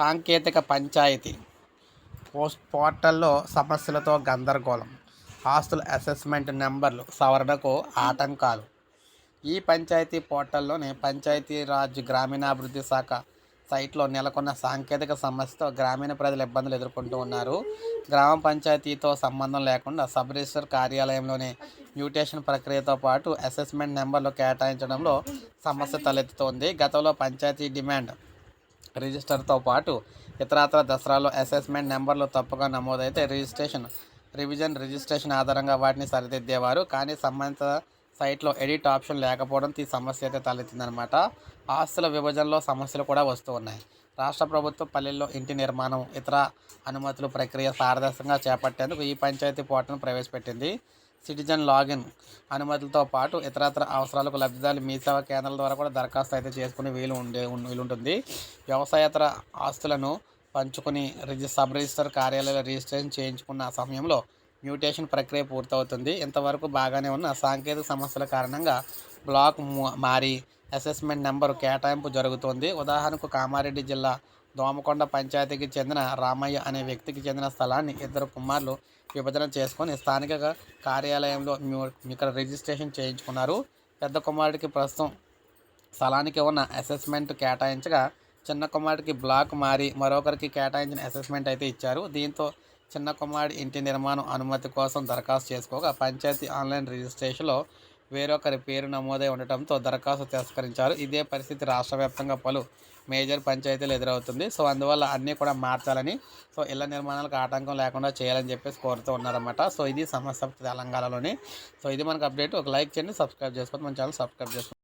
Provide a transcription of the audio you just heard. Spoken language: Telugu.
సాంకేతిక పంచాయతీ. పోస్ట్ పోర్టల్లో సమస్యలతో గందరగోళం. ఆస్తుల అసెస్మెంట్ నెంబర్లు సవరణకు ఆటంకాలు. ఈ పంచాయతీ పోర్టల్లోని పంచాయతీరాజ్ గ్రామీణాభివృద్ధి శాఖ సైట్లో నెలకొన్న సాంకేతిక సమస్యతో గ్రామీణ ప్రజలు ఇబ్బందులు ఎదుర్కొంటూ ఉన్నారు. గ్రామ పంచాయతీతో సంబంధం లేకుండా సబ్ రిజిస్టర్ కార్యాలయంలోని మ్యూటేషన్ ప్రక్రియతో పాటు అసెస్మెంట్ నెంబర్లు కేటాయించడంలో సమస్య తలెత్తుతోంది. గతంలో పంచాయతీ డిమాండ్ రిజిస్టర్తో పాటు ఇతరత్ర దసరాలో అసెస్మెంట్ నెంబర్లు తప్పుగా నమోదైతే రిజిస్ట్రేషన్ రివిజన్ రిజిస్ట్రేషన్ ఆధారంగా వాటిని సరిదిద్దేవారు. కానీ సంబంధిత సైట్లో ఎడిట్ ఆప్షన్ లేకపోవడం ఈ సమస్య అయితే తలెత్తిందనమాట. ఆస్తుల విభజనలో సమస్యలు కూడా వస్తూ ఉన్నాయి. రాష్ట్ర ప్రభుత్వం పల్లెల్లో ఇంటి నిర్మాణం ఇతర అనుమతుల ప్రక్రియ పారదర్శకంగా చేపట్టేందుకు ఈ పంచాయతీ పోర్టల్ను ప్రవేశపెట్టింది. సిటిజన్ లాగిన్ అనుమతులతో పాటు ఇతరత్ర అవసరాలకు లబ్ధిదారులు మీ సేవా కేంద్రాల ద్వారా కూడా దరఖాస్తు అయితే చేసుకునే వీలు ఉండే వీలుంటుంది. వీలు ఉంటుంది వ్యవసాయేతర ఆస్తులను పంచుకుని రిజి సబ్ రిజిస్టర్ కార్యాలయంలో రిజిస్ట్రేషన్ చేయించుకున్న సమయంలో మ్యూటేషన్ ప్రక్రియ పూర్తవుతుంది. ఇంతవరకు బాగానే ఉన్న సాంకేతిక సమస్యల కారణంగా బ్లాక్ మారి అసెస్మెంట్ నెంబరు కేటాయింపు జరుగుతుంది. ఉదాహరణకు కామారెడ్డి జిల్లా దోమకొండ పంచాయతీకి చెందిన రామయ్య అనే వ్యక్తికి చెందిన స్థలాన్ని ఇద్దరు కుమారులు విభజన చేసుకొని స్థానిక కార్యాలయంలో ఇక్కడ రిజిస్ట్రేషన్ చేయించుకున్నారు. పెద్ద కుమారుడికి ప్రస్తుతం స్థలానికి ఉన్న అసెస్మెంట్ కేటాయించగా చిన్న కుమారుడికి బ్లాక్ మారి మరొకరికి కేటాయించిన అసెస్మెంట్ అయితే ఇచ్చారు. దీంతో చిన్న కుమారుడి ఇంటి నిర్మాణం అనుమతి కోసం దరఖాస్తు చేసుకోగా పంచాయతీ ఆన్లైన్ రిజిస్ట్రేషన్లో వేరొకరి పేరు నమోదై ఉండటంతో దరఖాస్తు తిరస్కరించారు. ఇదే పరిస్థితి రాష్ట్ర వ్యాప్తంగా పలు మేజర్ పంచాయతీలు ఎదురవుతుంది. సో అందువల్ల అన్నీ కూడా మార్చాలని సో ఇళ్ళ నిర్మాణాలకు ఆటంకం లేకుండా చేయాలని చెప్పేసి కోరుతూ ఉన్నారన్నమాట. సో ఇది సమస్య తెలంగాణలోని. సో ఇది మనకు అప్డేట్. ఒక లైక్ చేయండి సబ్స్క్రైబ్ చేసుకోండి. మన ఛానల్ సబ్స్క్రైబ్ చేసుకోండి.